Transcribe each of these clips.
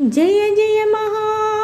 जय जय महा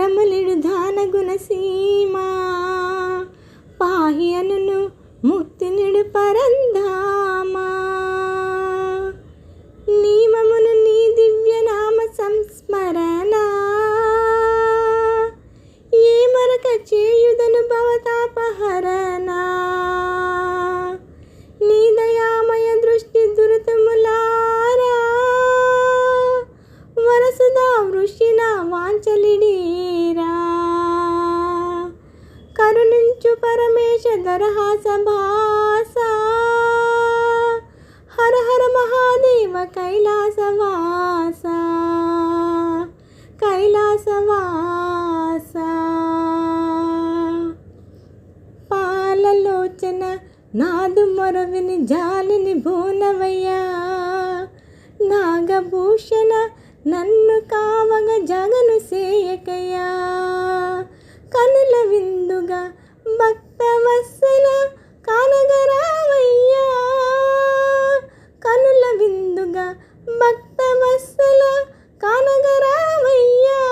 వరములిడు దాన గుణసీమా పాహి అనును ముక్తినిడు పరంధామా. పరమేశ హర హర మహాదేవ కైలాసవాస కైలాసవాస పాలలోచన నాదు మొరవిని జాలిని భూనవయ్యా నాగభూషణ నన్ను కావగ జగను సేయ విందుగా భక్తవత్సల కానగరావయ్యా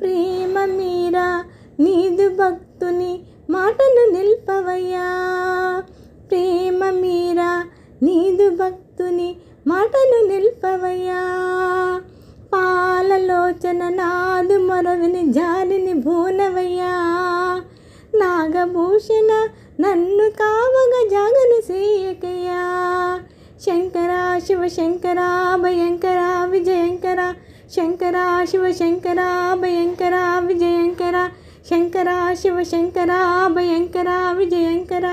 ప్రేమ మీరా నీదు భక్తుని మాటను నిల్పవయ్యా. ప్రేమ మీరా నీదు భక్తుని మాటను నిల్పవయ్యా. పాలలోచన నాదు మొరవిని జాలిని భూనవయ్యా. నాగభూషణ నన్ను కావగ జాగను సేయకయ్యా. శంకర శివ శంకర భయంకర విజయంకర. శంకర శివ శంకర భయంకర విజయంకర. శంకర శివ శంకర భయంకర విజయంకర.